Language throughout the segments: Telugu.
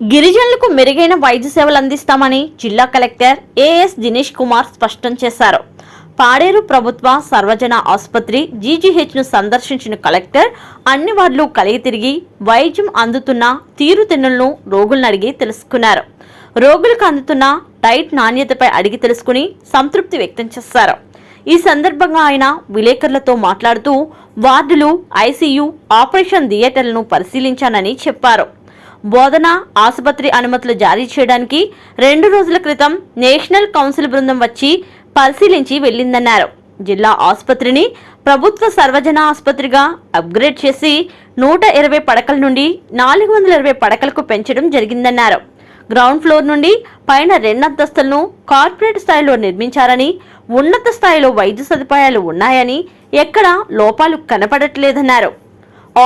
గిరిజనులకు మెరుగైన వైద్య సేవలు అందిస్తామని జిల్లా కలెక్టర్ ఏఎస్ దినేష్ కుమార్ స్పష్టం చేశారు. పాడేరు ప్రభుత్వ సర్వజన ఆసుపత్రి జీజీహెచ్ను సందర్శించిన కలెక్టర్ అన్ని వార్డులు కలిగి తిరిగి వైద్యం అందుతున్న తీరుతెన్నులను రోగులను అడిగి తెలుసుకున్నారు. రోగులకు అందుతున్న డైట్ నాణ్యతపై అడిగి తెలుసుకుని సంతృప్తి వ్యక్తం చేశారు. ఈ సందర్భంగా ఆయన విలేకరులతో మాట్లాడుతూ వార్డులు ఐసీయూ ఆపరేషన్ థియేటర్లను పరిశీలించానని చెప్పారు. బోధన ఆసుపత్రి అనుమతులు జారీ చేయడానికి రెండు రోజుల క్రితం నేషనల్ కౌన్సిల్ బృందం వచ్చి పరిశీలించి వెళ్ళిందన్నారు. జిల్లా ఆసుపత్రిని ప్రభుత్వ సర్వజన ఆసుపత్రిగా అప్గ్రేడ్ చేసి నూట ఇరవై పడకల నుండి నాలుగు వందల ఇరవై పడకలకు పెంచడం జరిగిందన్నారు. గ్రౌండ్ ఫ్లోర్ నుండి పైన రెండంతస్తులను కార్పొరేట్ స్థాయిలో నిర్మించారని ఉన్నత స్థాయిలో వైద్య సదుపాయాలు ఉన్నాయని ఎక్కడా లోపాలు కనపడట్లేదన్నారు.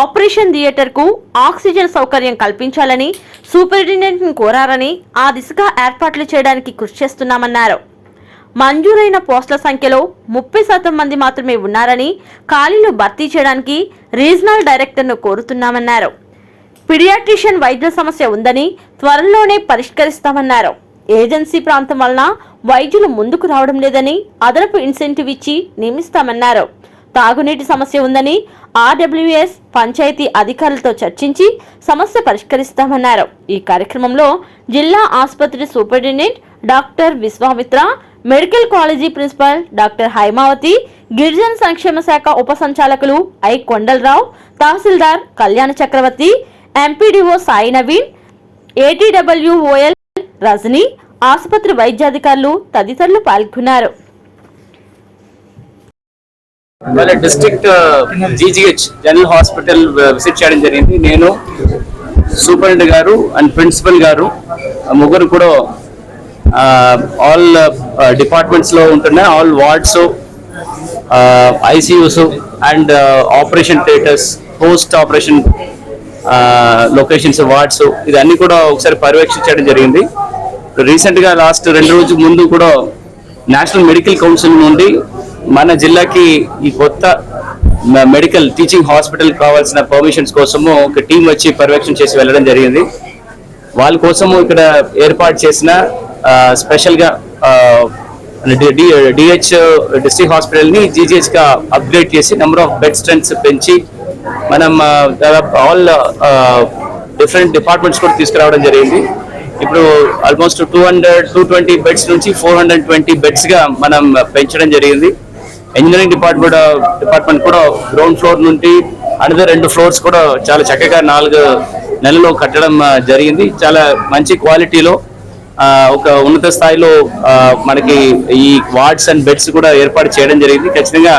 ఆపరేషన్ థియేటర్కు ఆక్సిజన్ సౌకర్యం కల్పించాలని సూపరింటెండెంట్ను కోరారని ఆ దిశగా ఏర్పాట్లు చేయడానికి కృషి చేస్తున్నామన్నారు. మంజూరైన పోస్టుల సంఖ్యలో ముప్పై శాతం మంది మాత్రమే ఉన్నారని ఖాళీలు భర్తీ చేయడానికి రీజనల్ డైరెక్టర్ను కోరుతున్నామన్నారు. పిడియాట్రిషియన్ వైద్య సమస్య ఉందని త్వరలోనే పరిష్కరిస్తామన్నారు. ఏజెన్సీ ప్రాంతం వలన వైద్యులు ముందుకు రావడం లేదని అదనపు ఇన్సెంటివ్ ఇచ్చి నియమిస్తామన్నారు. తాగునీటి సమస్య ఉందని ఆర్డబ్ల్యూఎస్ పంచాయతీ అధికారులతో చర్చించి సమస్య పరిష్కరిస్తామన్నారు. ఈ కార్యక్రమంలో జిల్లా ఆసుపత్రి superintendent doctor Vishwamitra medical college principal doctor Haimavathi గిరిజన సంక్షేమ శాఖ ఉప సంచాలకులు I Kondalarao tahsildar Kalyana Chakravarthi MPDO Sai Naveen ఏటీడబ్ల్యూఓఎల్ రజని ఆసుపత్రి వైద్యాధికారులు తదితరులు పాల్గొన్నారు. వాళ్ళ district GGH general hospital visit చేయడం జరిగింది. నేను సూపరింటెండెంట్ గారు అండ్ ప్రిన్సిపల్ గారు ముగ్గురు కూడా ఆల్ డిపార్ట్మెంట్స్లో ఉంటున్నాయి. ఉంటున్న all wards ICUs and operation theatres post operation locations wards ఇదన్నీ కూడా ఒకసారి పర్యవేక్షించడం జరిగింది. రీసెంట్గా లాస్ట్ రెండు రోజుల ముందు కూడా నేషనల్ మెడికల్ కౌన్సిల్ నుండి మన జిల్లాకి ఈ కొత్త మెడికల్ టీచింగ్ హాస్పిటల్ కావాల్సిన పర్మిషన్స్ కోసము ఒక టీం వచ్చి పర్యవేక్షణ చేసి వెళ్ళడం జరిగింది. వాళ్ళ కోసము ఇక్కడ ఏర్పాటు చేసిన స్పెషల్గా డిహెచ్ డిస్ట్రిక్ట్ హాస్పిటల్ని జీజీహెచ్గా అప్గ్రేడ్ చేసి నెంబర్ ఆఫ్ బెడ్ స్ట్రెంత్స్ పెంచి మనం ఆల్ డిఫరెంట్ డిపార్ట్మెంట్స్ కూడా తీసుకురావడం జరిగింది. ఇప్పుడు almost two hundred two twenty beds నుంచి ఫోర్ హండ్రెడ్ ట్వంటీ బెడ్స్గా మనం పెంచడం జరిగింది. ఇంజనీరింగ్ డిపార్ట్మెంట్ డిపార్ట్మెంట్ కూడా గ్రౌండ్ ఫ్లోర్ నుండి అనదర్ రెండు ఫ్లోర్స్ కూడా చాలా చక్కగా నాలుగు నెలలో కట్టడం uh, జరిగింది. చాలా మంచి క్వాలిటీలో ఒక ఉన్నత స్థాయిలో మనకి ఈ వార్డ్స్ అండ్ బెడ్స్ కూడా ఏర్పాటు చేయడం జరిగింది. ఖచ్చితంగా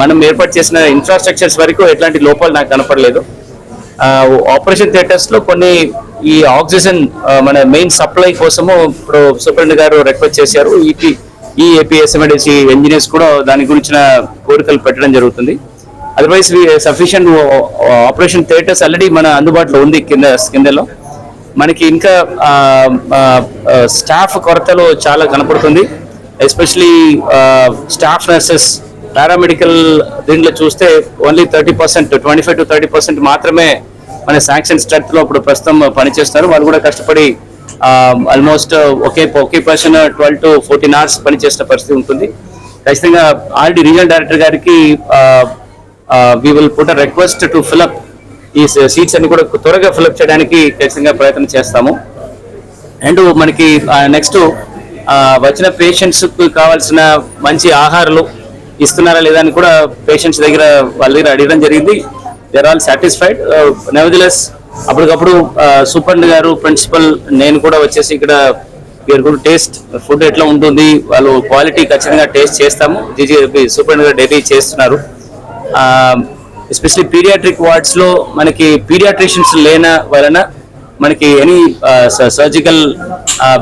మనం ఏర్పాటు చేసిన ఇన్ఫ్రాస్ట్రక్చర్స్ వరకు ఎట్లాంటి లోపాలు నాకు కనపడలేదు. ఆపరేషన్ థియేటర్స్లో కొన్ని ఈ ఆక్సిజన్ మన మెయిన్ సప్లై కోసము ఇప్పుడు సూపరింటెండెంట్ గారు రిక్వెస్ట్ చేశారు. ఈ ఈ ఏపీఎస్ఎండిసి ఇంజనీర్స్ కూడా దాని గురించిన కోరికలు పెట్టడం జరుగుతుంది. Otherwise sufficient operation theatres already మన అందుబాటులో ఉంది కింద కిందలో. మనకి ఇంకా స్టాఫ్ కొరతలో చాలా కనపడుతుంది. ఎస్పెషలీ స్టాఫ్ నర్సెస్ పారామెడికల్ దీంట్లో చూస్తే only thirty percent twenty five to thirty percent మాత్రమే మన శాంక్షన్ స్ట్రెంత్లో ఇప్పుడు ప్రస్తుతం పనిచేస్తున్నారు. వాళ్ళు కూడా కష్టపడి ఆల్మోస్ట్ ఒకే ఒకే person twelve to fourteen hours పనిచేసిన పరిస్థితి ఉంటుంది. ఖచ్చితంగా ఆల్రెడీ రీజనల్ డైరెక్టర్ గారికి we will put a request to fill up ఈ సీట్స్ అన్ని కూడా త్వరగా ఫిలప్ చేయడానికి ఖచ్చితంగా ప్రయత్నం చేస్తాము. అండ్ మనకి uh, నెక్స్ట్ uh, వచ్చిన పేషెంట్స్కి కావాల్సిన మంచి ఆహారాలు ఇస్తున్నారా లేదా అని కూడా పేషెంట్స్ దగ్గర వాళ్ళ దగ్గర అడగడం జరిగింది. దేర్ ఆల్ సాటిస్ఫైడ్ నెవదిలెస్ అప్పటికప్పుడు సూపర్ గారు ప్రిన్సిపల్ నేను కూడా వచ్చేసి ఇక్కడ వీరు టేస్ట్ ఫుడ్ ఎట్లా ఉంటుంది వాళ్ళు క్వాలిటీ ఖచ్చితంగా టేస్ట్ చేస్తాము. జీజీ సూపర్ గారు డైలీ చేస్తున్నారు. ఎస్పెషల్లీ పీడియాట్రిక్ వార్డ్స్లో మనకి పీడియాట్రిషియన్స్ లేన వలన మనకి ఎనీ సర్జికల్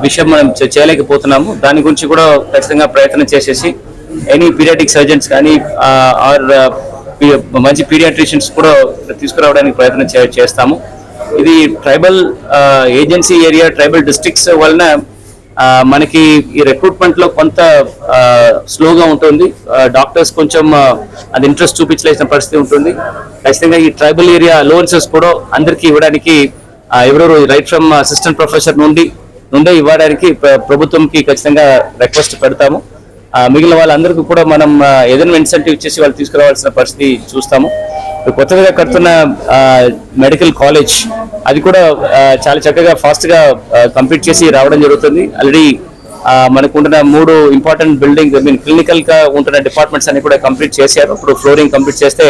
విషయం మనం చేయలేకపోతున్నాము. దాని గురించి కూడా ఖచ్చితంగా ప్రయత్నం చేసేసి ఎనీ పీడియాటిక్ సర్జన్స్ కానీ ఆర్ మంచి పీడియాట్రిషియన్స్ కూడా తీసుకురావడానికి ప్రయత్నం చే- చేస్తాము. ఇది tribal agency area tribal districts వలన మనకి ఈ రిక్రూట్మెంట్లో కొంత స్లోగా ఉంటుంది. డాక్టర్స్ కొంచెం అది ఇంట్రెస్ట్ చూపించలేసిన పరిస్థితి ఉంటుంది. ఖచ్చితంగా ఈ ట్రైబల్ ఏరియా అలోవెన్సెస్ కూడా అందరికీ ఇవ్వడానికి ఎవరెవరు రైట్ ఫ్రమ్ అసిస్టెంట్ ప్రొఫెసర్ నుండి నుండే ఇవ్వడానికి ప్రభుత్వంకి ఖచ్చితంగా రిక్వెస్ట్ పెడతాము. మిగిలిన వాళ్ళందరికీ కూడా మనం ఏదైనా ఇన్సెంటివ్ ఇచ్చేసి వాళ్ళు తీసుకురావాల్సిన పరిస్థితి చూస్తాము. కొత్తగా కడుతున్న మెడికల్ కాలేజ్ అది కూడా చాలా చక్కగా ఫాస్ట్గా కంప్లీట్ చేసి రావడం జరుగుతుంది. ఆల్రెడీ మనకు ఉంటున్న మూడు ఇంపార్టెంట్ బిల్డింగ్ ఐ మీన్ క్లినికల్గా ఉంటున్న డిపార్ట్మెంట్స్ అన్ని కూడా కంప్లీట్ చేశారు. ఇప్పుడు ఫ్లోరింగ్ కంప్లీట్ చేస్తే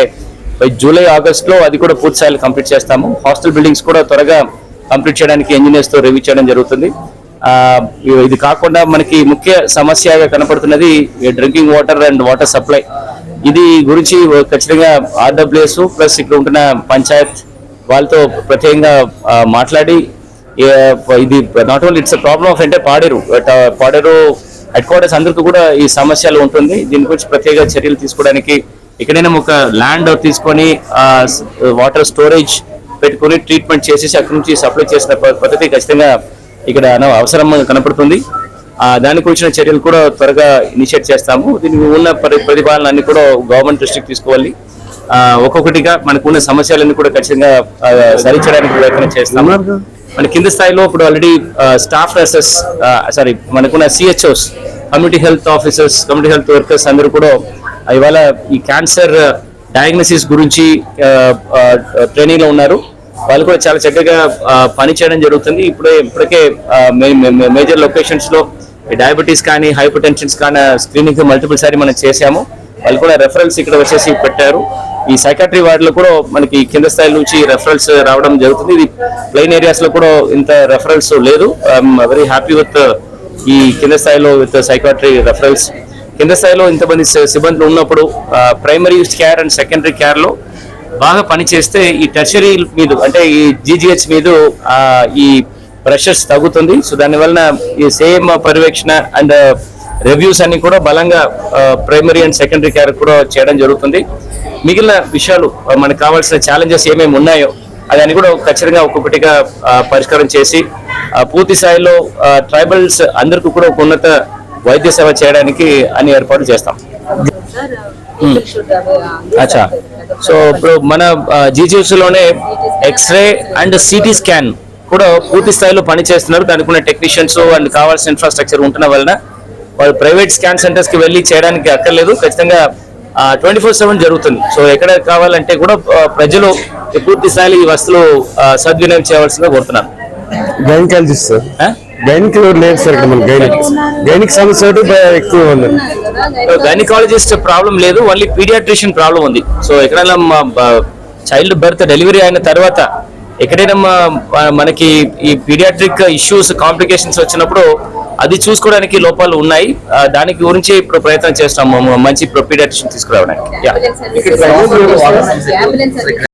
బై జూలై ఆగస్ట్లో అది కూడా పూర్తి స్థాయిలో కంప్లీట్ చేస్తాము. హాస్టల్ బిల్డింగ్స్ కూడా త్వరగా కంప్లీట్ చేయడానికి ఇంజనీర్స్తో రివ్యూ చేయడం జరుగుతుంది. ఇది కాకుండా మనకి ముఖ్య సమస్యగా కనపడుతున్నది drinking water and water supply ఇది గురించి ఖచ్చితంగా ఆర్డబ్ల్యూఎస్ ప్లస్ ఇక్కడ ఉంటున్న పంచాయత్ వాళ్ళతో ప్రత్యేకంగా మాట్లాడి ఇది not only it's problem of అంటే Paderu but Paderu headquarters అందరికీ కూడా ఈ సమస్యలు ఉంటుంది. దీని గురించి ప్రత్యేక చర్యలు తీసుకోవడానికి ఎక్కడైనా ఒక ల్యాండ్ తీసుకొని వాటర్ స్టోరేజ్ పెట్టుకొని ట్రీట్మెంట్ చేసేసి అక్కడి నుంచి సప్లై చేసిన ప- పద్ధతి ఖచ్చితంగా ఇక్కడ అవసరం కనపడుతుంది. దానికి వచ్చిన చర్యలు కూడా త్వరగా ఇనిషియేట్ చేస్తాము. దీనికి ఉన్న పరి- ప్రతిపాదనలు అన్ని కూడా గవర్నమెంట్ దృష్టికి తీసుకోవాలి. ఒక్కొక్కటిగా మనకున్న సమస్యలన్నీ కూడా ఖచ్చితంగా సరిచేయడానికి ప్రయత్నం చేస్తాము. మన కింద స్థాయిలో ఇప్పుడు ఆల్రెడీ స్టాఫ్ నర్సెస్ సారీ మనకున్న CHOs community health officers community health workers అందరూ కూడా ఇవాళ ఈ క్యాన్సర్ డయాగ్నోసిస్ గురించి ట్రైనింగ్లో ఉన్నారు. వాళ్ళు కూడా చాలా చక్కగా ఆ, పని చేయడం జరుగుతుంది. ఇప్పుడే ఇప్పటికే మేజర్ లొకేషన్స్లో డయాబెటీస్ కానీ హైపర్ టెన్షన్స్ కానీ స్క్రీనింగ్ మల్టిపుల్ సారి మనం చేశాము. వాళ్ళు కూడా రెఫరెన్స్ ఇక్కడ వచ్చేసి పెట్టారు. ఈ సైకాట్రీ వార్డులో కూడా మనకి కింద స్థాయి నుంచి రెఫరెన్స్ రావడం జరుగుతుంది. ఇది ప్లెయిన్ ఏరియాస్లో కూడా ఇంత రెఫరెన్స్ లేదు. వెరీ హ్యాపీ విత్ ఈ కింద స్థాయిలో విత్ సైకాట్రీ రెఫరెన్స్ కింద స్థాయిలో ఇంతమంది సిబ్బందులు ఉన్నప్పుడు ప్రైమరీ కేర్ అండ్ సెకండరీ కేర్లో బాగా పనిచేస్తే ఈ టెర్షరీ మీద అంటే ఈ జీజీహెచ్ మీద ఈ ప్రెషర్స్ తగ్గుతుంది. సో దానివలన ఈ సేమ్ పర్యవేక్షణ అండ్ రివ్యూస్ అన్ని కూడా బలంగా ప్రైమరీ అండ్ సెకండరీ కేర్ కూడా చేయడం జరుగుతుంది. మిగిలిన విషయాలు ఆ, మనకు కావాల్సిన ఛాలెంజెస్ ఏమేమి ఉన్నాయో అదని కూడా ఖచ్చితంగా ఒక్కొక్కటిగా ఆ, పరిష్కారం చేసి పూర్తి స్థాయిలో ట్రైబల్స్ అందరికీ కూడా ఒక ఉన్నత వైద్య సేవ చేయడానికి అన్ని ఏర్పాట్లు చేస్తాం. అచ్చా. సో ఇప్పుడు మన జీజీఎస్లోనే x ray and CT scan కూడా పూర్తి స్థాయిలో పని చేస్తున్నారు దానికి ఉన్న టెక్నీషియన్స్ అండ్ కావాల్సిన ఇన్ఫ్రాస్ట్రక్చర్ ఉంటున్న వలన వాళ్ళు ప్రైవేట్ స్కాన్ సెంటర్స్కి వెళ్ళి చేయడానికి అక్కర్లేదు. ఖచ్చితంగా ట్వంటీ ఫోర్ సెవెన్ జరుగుతుంది. సో ఎక్కడ కావాలంటే కూడా ప్రజలు పూర్తి స్థాయిలో ఈ వస్తువులు సద్వినియోగం చేయవలసిందిగా కోరుతున్నాను. గైనకాలజిస్ట్ సార్ ఆ? గైనిక్ లేదు సార్ ఇక్కడ మన గైనిక్ గైనిక్ సమస్య ఒకటి బ- ఎక్కువ ఉంది. గైనకాలజిస్ట్ ప్రాబ్లం లేదు. ఓన్లీ పీడియాట్రిషియన్ ప్రాబ్లం ఉంది. సో ఎక్కడైనా చైల్డ్ బర్త్ డెలివరీ అయిన తర్వాత ఎక్కడైనా మనకి ఈ పీడియాట్రిక్ ఇష్యూస్ కాంప్లికేషన్స్ వచ్చినప్పుడు అది చూసుకోవడానికి లోపాలు ఉన్నాయి. దానికి గురించి ఇప్పుడు ప్రయత్నం చేస్తాము. మంచి పీడియాట్రిషియన్ తీసుకురావడానికి.